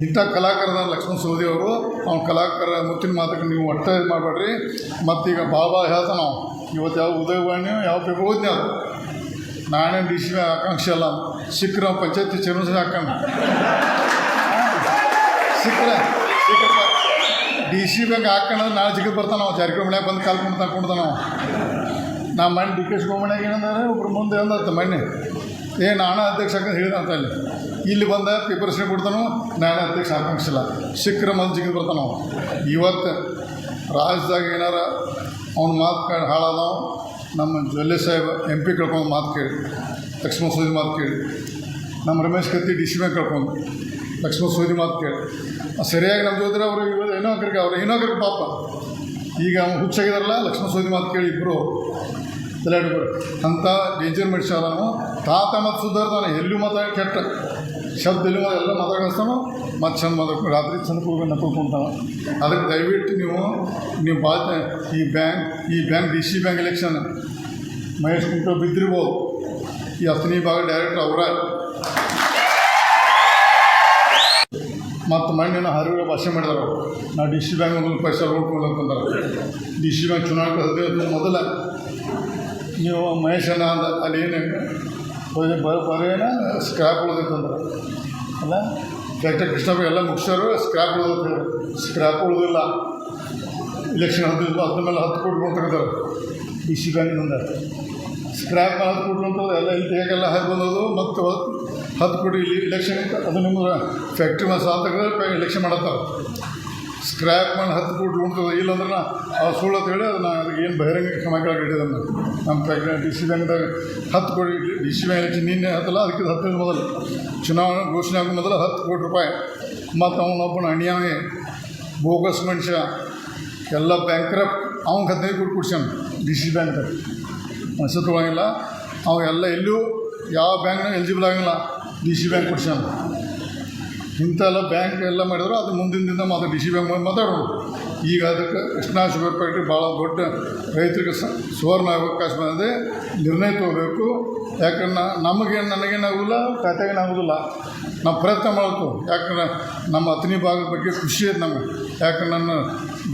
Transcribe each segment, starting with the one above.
ಇಂಥ ಕಲಾಕಾರದ ಲಕ್ಷ್ಮಣ ಸೌದಿ ಅವರು, ಅವ್ನ ಕಲಾಕಾರ ಮುತ್ತಿನ ಮಾತಕ್ಕೆ ನೀವು ಒಟ್ಟ ಇದು ಮಾಡಬೇಡ್ರಿ. ಮತ್ತೀಗ ಬಾಬಾ ಹೇಳ್ತಾನ ನಾವು ಇವತ್ತು ಯಾವ ಉದಯವಾಣಿ ಯಾವ ಪೇಪರ್ ಓದ್ನಿ ಅದು ನಾನೇ ಡಿ ಸಿ ಆಕಾಂಕ್ಷೆ ಅಲ್ಲ ಸಿಕ್ಕರೆ ಪಂಚಾಯತಿ ಚೇರ್ಮನ್ಸಿಗೆ ಹಾಕೋಣ ಸಿಕ್ಕರೆ ಡಿ ಸಿ ಬ್ಯಾಂಕ್ ಹಾಕೋಣ ನಾಳೆ ಜಿಗಿದು ಬರ್ತಾನೆ ನಾವು ಜಾರಕಿಹೊಳಿ ಮನ್ಯಾಗ ಬಂದು ಕಾಲ್ಕೊಂಡು ತಗೊಂಡು ನಾವು ನಾ ಮಣ್ಣು ಡಿ ಕೆ ಶಿವಮಣ್ಯಾಗ ಏನಂದ್ರೆ? ಒಬ್ರು ಮುಂದೆ ಅಂದತ್ತ ಮಣ್ಣೆ ಏ, ನಾನು ಅಧ್ಯಕ್ಷ ಹಾಕಂತ ಹೇಳಿದಂತ ಅಲ್ಲಿ. ಇಲ್ಲಿ ಬಂದ ಪ್ರಿಪರೇಷನ್ ಕೊಡ್ತಾನು ನಾಳೆ ಅಧ್ಯಕ್ಷ ಆಕಾಂಕ್ಷಿಲ್ಲ ಸಿಕ್ಕರೆ ಜಿಗಿದು ಬರ್ತಾನೆ ನಾವು ಇವತ್ತು ರಾಜ್ಯದಾಗ ಏನಾರ ಅವ್ನ ಮಾತು ಕೇಳಿ ಹಾಳಾದವು, ನಮ್ಮ ಜೊಲ್ಲೆ ಸಾಹೇಬ್ ಎಂ ಪಿ ಕಳ್ಕೊಂಡು ಮಾತು ಕೇಳಿ, ಲಕ್ಷ್ಮಣ ಸೂಜಿ ಮಾತು ಕೇಳಿ, ನಮ್ಮ Ramesh Katti D C bank ಕಳ್ಕೊಂಡು ಲಕ್ಷ್ಮಣ ಸೂಜಿ ಮಾತು ಕೇಳಿ. ಸರಿಯಾಗಿ ನಮ್ಮ ಜೊತೆ ಅವರು ಏನೋ ಕರಿಗೆ ಅವ್ರು ಏನೋ ಕರಿಗೆ ಪಾಪ. ಈಗ ಅವ್ನು ಹುಚ್ಚಾಗಿದಾರಲ್ಲ, ಲಕ್ಷ್ಮಣ ಸೂಜಿ ಮಾತು ಕೇಳಿ ಇಬ್ಬರು ತಲೆಯಾಡ್ಬಿಡು ಅಂಥ ಡೇಂಜರ್ ಮನುಷ್ಯ ಅದಾನು ತಾತ ಮತ್ತು ಸುಧಾರ್ತಾನೆ ಎಲ್ಲೂ ಮತ ಕೆಟ್ಟ. ಶಬ್ದ ಎಲ್ಲಿ ಎಲ್ಲ ಮಾತಾಡಿಸ್ತಾನು ಮತ್ತು ಚಂದ ಮತ ರಾತ್ರಿ ಚಂದ ಕೂತ್ಕೊಂಡು ನಕ್ಕೊಳ್ಕೊಂತಾನೆ ಅದಕ್ಕೆ ದಯವಿಟ್ಟು ನೀವು ನೀವು ಬಾ ಈ ಬ್ಯಾಂಕ್ ಈ bank, D C bank election Mahesh ಕುಂಟೋ ಬಿದ್ದಿರ್ಬೋದು. ಈ ಹತ್ತನೇ ಭಾಗ ಡೈರೆಕ್ಟರ್ ಅವರ. ಮತ್ತು ಮಣ್ಣಿನ ಹರಿವು ಭಾಷೆ ಮಾಡಿದಾರೆ ನಾ ಡಿ ಸಿ ಬ್ಯಾಂಕ್ ಒಂದು ಪೈಸಾ ನೋಡ್ಕೊಂಡು ಅಂತಂದ್ರೆ ಡಿ ಸಿ ಬ್ಯಾಂಕ್ ಚುನಾವಣೆ ಮೊದಲ. ನೀವು ಮಹೇಶನ ಅಂದ, ಅಲ್ಲಿ ಏನು ಬರೇನ ಸ್ಕ್ರಾಪ್ ಉಳಿದೈತಂದ್ರೆ ಅಲ್ಲ? ಡಾಕ್ಟರ್ ಕೃಷ್ಣಪ್ಪ ಎಲ್ಲ ಮುಗಿಸೋರು ಸ್ಕ್ರಾಪ್ ಉಳಿದ್ರು ಸ್ಕ್ರಾಪ್ ಉಳಿದಿಲ್ಲ. ಇಲೆಕ್ಷನ್ ಹದಿನೈದು ಅದ್ರ ಮೇಲೆ ಹತ್ತು ಕೋಟಿ ಕೊಟ್ಟಿರ್ತಾರೆ ಬಿ ಸಿ ಬ್ಯಾಂಕಿನಿಂದ ಸ್ಕ್ರ್ಯಾಪ್ ಮೇಲೆ ಹತ್ತು ಕೋಟಿ ಅಂತ ಎಲ್ಲ ಇಲ್ಲಿ ಹೇಗೆಲ್ಲ ಹಾಕಿ ಬಂದದು ಮತ್ತು ಹತ್ತು ಹತ್ತು ಕೋಟಿ ಇಲ್ಲಿ ಇಲೆಕ್ಷನ್ ಅದು ನಿಮ್ಮ ಫ್ಯಾಕ್ಟ್ರಿ ಮೇಲೆ ಸಾಲ ಇಲೆಕ್ಷನ್ ಮಾಡತ್ತಾರೆ. ಸ್ಕ್ರ್ಯಾಪ್ ಮಾಡಿ ಹತ್ತು ಕೋಟಿ ಉಂಟದ, ಇಲ್ಲಾಂದ್ರೆ ನಾ ಆ ಸುಳ್ಳು ಅಂತ ಹೇಳಿ ಅದನ್ನ ಏನು ಬಹಿರಂಗ ಕ್ರಮ ನಾನು. ನಮ್ಮ ಫ್ಯಾಕ್ಟ್ರಿ ಡಿ ಸಿ ಬ್ಯಾಂಕ್ದಾಗ ಹತ್ತು ಕೋಟಿ ಡಿ ಸಿ ಬ್ಯಾಂಕ್ ನಿನ್ನೆ ಹತ್ತಲ್ಲ, ಅದಕ್ಕೆ ಹತ್ತು ಮೊದಲು. ಚುನಾವಣೆ ಘೋಷಣೆ ಆಗೋ ಮೊದಲು ಹತ್ತು ಕೋಟಿ ರೂಪಾಯಿ. ಮತ್ತು ಅವನೊಬ್ಬನ ಅಣಿಯಾವೆ ಬೋಗಸ್ ಮನುಷ್ಯ, ಎಲ್ಲ ಬ್ಯಾಂಕ್ರಪ್ ಅವ್ನಿಗೆ ಹದಿನೈದು ಕೋಟಿ ಕೊಡ್ಸ್ಯಾನ ಡಿ ಸಿ ಬ್ಯಾಂಕ್ ತೊಗೊಳಂಗಿಲ್ಲ ಅವ ಎಲ್ಲ ಎಲ್ಲೂ ಯಾವ ಬ್ಯಾಂಕ್ನಾಗ ಎಲಿಜಿಬಲ್ ಆಗಿಲ್ಲ ಡಿ ಸಿ ಬ್ಯಾಂಕ್ ಕೊಡ್ಸ್ಯಾನ. ಇಂಥ ಎಲ್ಲ ಬ್ಯಾಂಕ್ ಎಲ್ಲ ಮಾಡಿದ್ರು, ಅದು ಮುಂದಿನ ದಿನ ಮಾತ್ರ ಡಿ ಸಿ ಬ್ಯಾಂಕ್ ಮಾತಾಡೋದು ಈಗ ಅದಕ್ಕೆ ಕೃಷ್ಣಾ ಶುಗರ್ ಫ್ಯಾಕ್ಟ್ರಿ ಭಾಳ ದೊಡ್ಡ ರೈತರಿಗೆ ಸುವರ್ಣ ಅವಕಾಶ ಬಂದಿದೆ. ನಿರ್ಣಯ ತಗೋಬೇಕು. ಯಾಕಂದ್ರೆ ನಮಗೇನು ನನಗೇನಾಗೋದಿಲ್ಲ ಆಗೋದಿಲ್ಲ ನಾವು ಪ್ರಯತ್ನ ಮಾಡಬೇಕು ಯಾಕಂದ್ರೆ ನಮ್ಮ ಹತ್ತನೇ ಭಾಗದ ಬಗ್ಗೆ ಖುಷಿ ಐತೆ ನಮಗೆ. ಯಾಕಂದ್ರೆ ನನ್ನ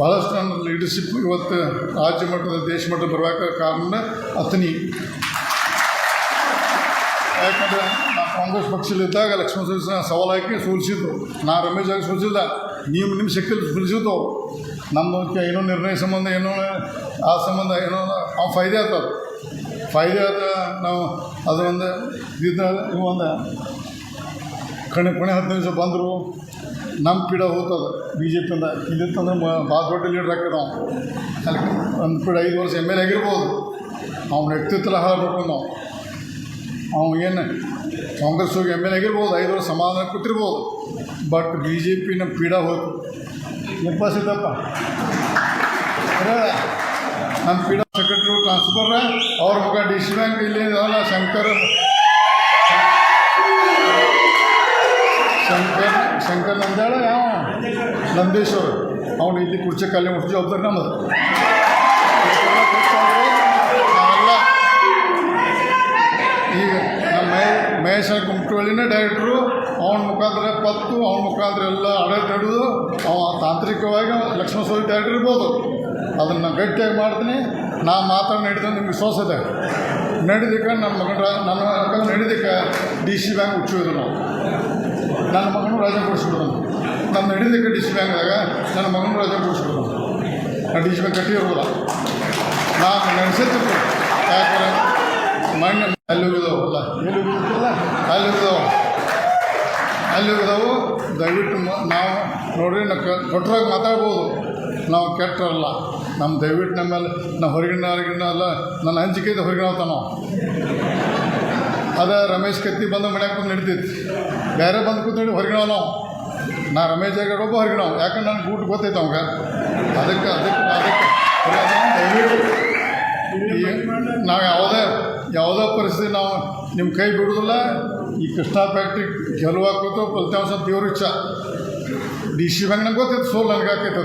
ಭಾಳಷ್ಟು ನನ್ನ ಲೀಡರ್ಶಿಪ್ ಇವತ್ತು ರಾಜ್ಯ ಮಟ್ಟದ, ದೇಶ ಮಟ್ಟದ ಬರಬೇಕಾದ ಕಾರಣ ಅತ್ನಿ ಯಾಕಂದರೆ ಕಾಂಗ್ರೆಸ್ ಪಕ್ಷದಲ್ಲಿದ್ದಾಗ ಲಕ್ಷ್ಮಣ ಸದಸ್ಯನ ಸವಾಲು ಹಾಕಿ ಸೋಲಿಸಿದ್ರು ನಾ ರಮೇಶ್ ಆಗಿ ಸೋಲಿಸಿಲ್ಲ. ನೀವು ನಿಮ್ಮ ಶಕ್ತಿ ಸೋಲಿಸಿದ್ದು. ನಮ್ಮದು ಏನೋ ನಿರ್ಣಯ ಸಂಬಂಧ, ಏನೋ ಆ ಸಂಬಂಧ, ಏನೋ ಆ ಫಾಯ್ದೆ ಆಗ್ತದೆ ಫಾಯ್ದೆ ಆದ ನಾವು ಅದು ಒಂದು ಇದ್ದ ಇವು ಒಂದು. ಕಣೆ, ಕೊನೆ ಹತ್ತು ನಿಮಿಷ ಬಂದರು ನಮ್ಮ ಪೀಡ ಹೋಗ್ತದೆ ಬಿ ಜೆ ಪಿಯಿಂದ ಇಲ್ಲಿತ್ತಂದ್ರೆ ಭಾಳ ದೊಡ್ಡ ಲೀಡ್ರ್ ಹಾಕಿದ ಅಲ್ಲಿ ಒಂದು ಪೀಡ ಐದು ವರ್ಷ ಎಂ ಎಲ್ ಎ ಆಗಿರ್ಬೋದು. ಅವ್ನ ವ್ಯಕ್ತಿತ್ವ ಹಾಳು ಅವ್ನು ಏನು ಕಾಂಗ್ರೆಸ್ ಎಂ ಎಲ್ ಆಗಿರ್ಬೋದು, ಐದು ವರ್ಷ ಸಮಾಧಾನ ಕೊಟ್ಟಿರ್ಬೋದು. ಬಟ್ ಬಿ ಜೆ ಪಿನ ಪೀಡ ಹೋಯ್ತು. ಎಪ್ಪ ಸಿದ್ದಪ್ಪ ನಮ್ಮ ಪೀಡ ಸೆಕ್ರೆಟ್ರಿ ಟ್ರಾನ್ಸ್ಫರ್ ಅವ್ರ ಮುಖ ಡಿ ಸಿ ಬ್ಯಾಂಕ್ ಇಲ್ಲಿ ಶಂಕರ್. ಶಂಕರ್ ಶಂಕರ್ ನಂದ್ಯಾಳ ಯಾವ? ನಂದೇಶ್ವರ್. ಅವನು ಇಲ್ಲಿ ಕುರ್ಚಿ ಖಾಲಿ ಮುಟ್ಟಿ ಜವಾಬ್ದಾರಿ ನಮ್ಮದು ಈಗ ಮಹೇಶ ಕುಮಟಳ್ಳಿನೇ ಡೈರೆಕ್ಟ್ರು ಅವನ ಮುಖಾಂತರ ಪತ್ತು, ಅವನ ಮುಖಾಂತರ ಎಲ್ಲ ಆಡಳಿತ ನಡೆದು, ಅವ ತಾಂತ್ರಿಕವಾಗಿ ಲಕ್ಷ್ಮಣ ಸ್ವಾಮಿ ಡೈರೆಕ್ಟರ್ ಇರ್ಬೋದು. ಅದನ್ನು ಗಟ್ಟಿಯಾಗಿ ಮಾಡ್ತೀನಿ. ನಾ ಮಾತ್ರ ನಡೆದ ನಿಮ್ಗೆ ವಿಶ್ವಾಸ ಇದೆ. ನಡೆದಕ್ಕೆ ನನ್ನ ಮಗನ ನನ್ನ ಮಗನ ನಡೆದಕ್ಕೆ ಡಿ ಸಿ ಬ್ಯಾಂಕ್ ಹುಚ್ಚಿದ್ರು ನಾವು. ನನ್ನ ಮಗನೂ ರಜೆ ಕೊಡಿಸ್ಬಿಡೋಣ ನಮ್ಮ ನಡೆದಕ್ಕೆ ಡಿ ಸಿ ಬ್ಯಾಂಕ್ದಾಗ ನನ್ನ ಮಗನೂ ರಾಜ ಕೊಡಿಸ್ಬಿಡೋಣ ನಾನು ಡಿ ಸಿ ಬ್ಯಾಂಕ್ ಕಟ್ಟಿರೋದಿಲ್ಲ ನಾನು ನೆನೆಸಿರ್ತೀನಿ ಯಾಕಂದ್ರೆ ಮಣ್ಣು ಅಲ್ಲಿ ಹೋಗಿದಾವು ಅಲ್ಲ ಎಲ್ಲಿ ಹೋಗಿರ್ತಿಲ್ಲ ಅಲ್ಲಿರ್ತಾವೆ. ದಯವಿಟ್ಟು ನಾವು ನೋಡ್ರಿ, ನಾವು ಕೊಟ್ಟರಾಗ ಮಾತಾಡ್ಬೋದು. ನಾವು ಕೆಟ್ಟರಲ್ಲ ನಮ್ಮ ದಯವಿಟ್ಟು ನಮ್ಮಲ್ಲಿ ನಾವು ಹೊರಗಿನ ಹೊರಗಿನ ಅಲ್ಲ ನನ್ನ ಹಂಚಿಕೆ ಹೊರಗಿನ ನಾವು. ಅದ ರಮೇಶ್ ಕತ್ತಿ ಬಂದು ಮನ್ಯಾಗ ಕೂತು ನಡೀತೈತಿ. ಬೇರೆ ಬಂದು ಕೂತ್ ನೋಡಿ ಹೊರಗಿನ ನಾವು. ನಾ ರಮೇಶ್ ಜಾಗ ಒಬ್ಬ ಹೊರಗಿನ ನಾವು ಯಾಕಂದ್ರೆ ನನಗೆ ಊಟ ಗೊತ್ತೈತೆ ಅವಾಗ. ಅದಕ್ಕೆ ಅದಕ್ಕೆ ಅದಕ್ಕೆ ದಯವಿಟ್ಟು ಈ ನಾವು ಯಾವುದೇ ಯಾವುದೇ ಪರಿಸ್ಥಿತಿ ನಾವು ನಿಮ್ಮ ಕೈ ಬಿಡೋದಿಲ್ಲ, ಈ ಕೃಷ್ಣ ಫ್ಯಾಕ್ಟ್ರಿ ಗೆಲುವಾಕೋತು ಫಲಿತಾಂಶ ದೇವ್ರ ಇಚ್ಛ. ಡಿ ಸಿ ಬ್ಯಾಂಕ್ ನಂಗೆ ಗೊತ್ತಿತ್ತು ಸೋಲ್ ಹಾಕೈತೆ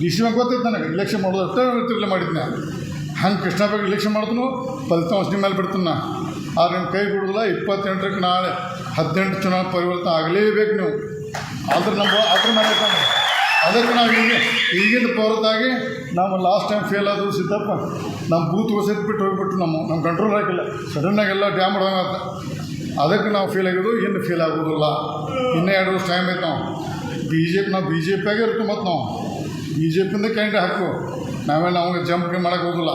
ಡಿ ಸಿ ಬ್ಯಾಂಕ್ ಗೊತ್ತಿತ್ತು ನನಗೆ ಇಲೆಕ್ಷನ್ ಮಾಡೋದು ಅಷ್ಟೇ ತಿರ್ಲೆ ಮಾಡಿದ್ನ. ಹಂಗೆ ಕೃಷ್ಣ ಬ್ಯಾಂಕ್ ಇಲೆಕ್ಷನ್ ಮಾಡಿದ್ನು, ಫಲಿತಾಂಶ ನಿಮ್ಮ ಮೇಲೆ ಬಿಡ್ತೀನಿ ನಾ. ಆದ್ರೆ ನಿಮ್ಮ ಕೈ ಬಿಡೋದಿಲ್ಲ ಇಪ್ಪತ್ತೆಂಟಕ್ಕೆ ನಾಳೆ ಹದಿನೆಂಟು ಚುನಾವಣೆ ಪರಿವರ್ತನೆ ಆಗಲೇಬೇಕು ನೀವು. ಆದ್ರೆ ನಮ್ಮ ಅದ್ರ ಮೇಲೆ ಅದಕ್ಕೆ ನಾವು ಈಗ ಈಗಿನ ಹೊರತಾಗಿ ನಾವು ಲಾಸ್ಟ್ ಟೈಮ್ ಫೇಲ್ ಆದರೂ ಸಿದ್ದಪ್ಪ, ನಮ್ಮ ಬೂತ್ ಬಿಟ್ಟು ಹೋಗ್ಬಿಟ್ಟು ನಮ್ಮ ನಮ್ಮ ಕಂಟ್ರೋಲ್ ಆಗಿಲ್ಲ ಸಡನ್ನಾಗೆಲ್ಲ ಡ್ಯಾಮ್ ಆತ. ಅದಕ್ಕೆ ನಾವು ಫೇಲ್ ಆಗಿದ್ದು, ಇನ್ನು ಫೇಲ್ ಆಗೋದಿಲ್ಲ. ಇನ್ನೂ ಎರಡು ವರ್ಷ ಟೈಮ್ ಐತೆ ನಾವು. ಬಿ ಜೆ ಪಿ ನಾವು ಬಿ ಜೆ ಪಿಯಾಗೆ ಇರ್ತೀವಿ ಮತ್ತು ನಾವು. ಬಿ ಜೆ ಪಿಯಿಂದ ಕ್ಯಾಂಡಿಡೇಟ್ ಹಾಕು ನಾವೇ ನಾವು ಜಂಪ್ ಮಾಡೋಕೆ ಹೋಗೋದಿಲ್ಲ.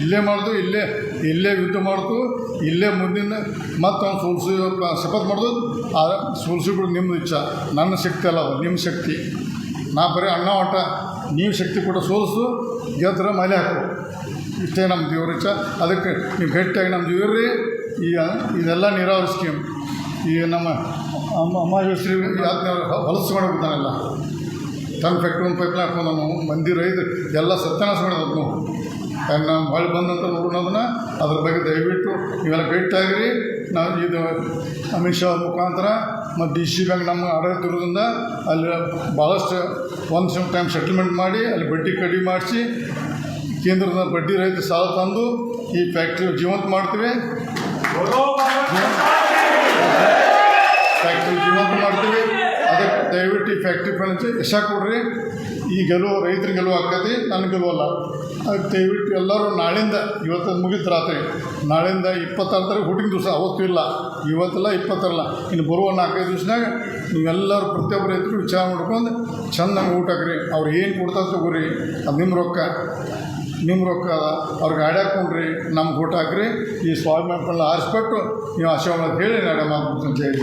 ಇಲ್ಲೇ ಮಾಡ್ದು, ಇಲ್ಲೇ ಇಲ್ಲೇ ಯುದ್ಧ ಮಾಡ್ತು ಇಲ್ಲೇ ಮುಂದಿನ ಮತ್ತು ಅವ್ನು ಸೋಲ್ಸಿ, ಶಪಥ ಮಾಡ್ದು, ಆ ಸೋಲ್ಸಿಬಿಡು ನಿಮ್ಮದು ಇಚ್ಛ. ನನ್ನ ಶಕ್ತಿ ಅಲ್ಲ ಅದು ನಿಮ್ಮ ಶಕ್ತಿ. ನಾ ಬರೀ ಅಣ್ಣ ಒಟ್ಟ ನೀವು ಶಕ್ತಿ ಕೂಡ ಸೋಲಿಸು, ಗೆದ್ರೆ ಮಲೆ ಹಾಕು. ಇಷ್ಟೇ ನಮ್ಮ ದೇವ್ರ ಇಚ್ಛ. ಅದಕ್ಕೆ ನೀವು ಗಟ್ಟಿಯಾಗಿ ನಮ್ಮ ದೇವ್ರಿ ಈಗ ಇದೆಲ್ಲ ನೀರಾವರಿ ಸ್ಕೀಮ್ ಈಗ ನಮ್ಮ ಅಮ್ಮ ಅಮ್ಮ ಹೆಸರು ಹೊಲಸು ಬಿಡ್ತಾನೆಲ್ಲ ತನ್ನ ಫ್ಯಾಕ್ಟ್ರಿ ಒಂದು ಪೈಪ್ಲೈನ್ ಹಾಕೊಂಡು ನಾವು ಮಂದಿ ರೈತ ಎಲ್ಲ ಸತ್ಯನಾಶ ಮಾಡೋದು ಯಾಕೆ ನಾವು ಬಂದಂಥ ನೋಡೋದನ್ನ ಅದ್ರ ಬಗ್ಗೆ ದಯವಿಟ್ಟು ನೀವೆಲ್ಲ ಭೇಟಿಯಾಗಿರಿ ನಾವು ಇದು ಅಮಿತ್ ಶಾ ಮುಖಾಂತರ ಮತ್ತು ಡಿ ಸಿ ಬ್ಯಾಂಕ್ ನಮ್ಮ ಆಡಳಿತ ಇರೋದ್ರಿಂದ ಅಲ್ಲಿ ಭಾಳಷ್ಟು ಒಂದು ಸಮ್ ಟೈಮ್ ಸೆಟಲ್ಮೆಂಟ್ ಮಾಡಿ ಅಲ್ಲಿ ಬಡ್ಡಿ ಕಡಿಮೆ ಮಾಡಿಸಿ ಕೇಂದ್ರದ ಬಡ್ಡಿ ರಹಿತ ಸಾಲ ತಂದು ಈ ಫ್ಯಾಕ್ಟ್ರಿ ಜೀವಂತ ಮಾಡ್ತೀವಿ. ಫ್ಯಾಕ್ಟ್ರಿ ಜೀವಂತ ಮಾಡ್ತೀವಿ. ಅದಕ್ಕೆ ದಯವಿಟ್ಟು ಈ ಫ್ಯಾಕ್ಟ್ರಿ ಫ್ರೆಂಡ್ಸ್ ಯಶ ಕೊಡ್ರಿ. ಈ ಗೆಲುವು ರೈತರ ಗೆಲುವು ಆಕತಿ ನನ್ನ ಗೆಲುವಲ್ಲ ಅದಕ್ಕೆ ದಯವಿಟ್ಟು ಎಲ್ಲರೂ ನಾಳಿಂದ ಇವತ್ತು ಮುಗಿತು ರಾತ್ರಿ ನಾಳಿಂದ ಇಪ್ಪತ್ತಾರು ತಾರೀಕು ಹುಟ್ಟಿನ ದಿವಸ, ಅವತ್ತು ಇಲ್ಲ, ಇವತ್ತಲ್ಲ ಇಪ್ಪತ್ತರಲ್ಲ, ಇನ್ನು ಬರುವ ನಾಲ್ಕೈದು ದಿವ್ಸನಾಗ ನೀವೆಲ್ಲರೂ ಪ್ರತಿಯೊಬ್ಬರು ರೈತರು ವಿಚಾರ ಮಾಡ್ಕೊಂಡು ಚೆಂದಂಗೆ ಊಟ ಹಾಕ್ರಿ. ಅವ್ರು ಏನು ಕೊಡ್ತಾರೆ ತಗೋರಿ, ಅದು ನಿಮ್ಮ ರೊಕ್ಕ. ನಿಮ್ಮ ರೊಕ್ಕ ಅದ ಅವ್ರಿಗೆ ಗಾಡಿ ಹಾಕ್ಕೊಂಡ್ರಿ ನಮ್ಗೆ ಊಟ ಹಾಕ್ರಿ. ಈ ಸ್ವಾಭಿಮಾನ ಆರಿಸ್ಬಿಟ್ಟು ನೀವು ಆಶೀರ್ವಾದ ಹೇಳಿ ನಾಡ ಅಂತ ಹೇಳಿ.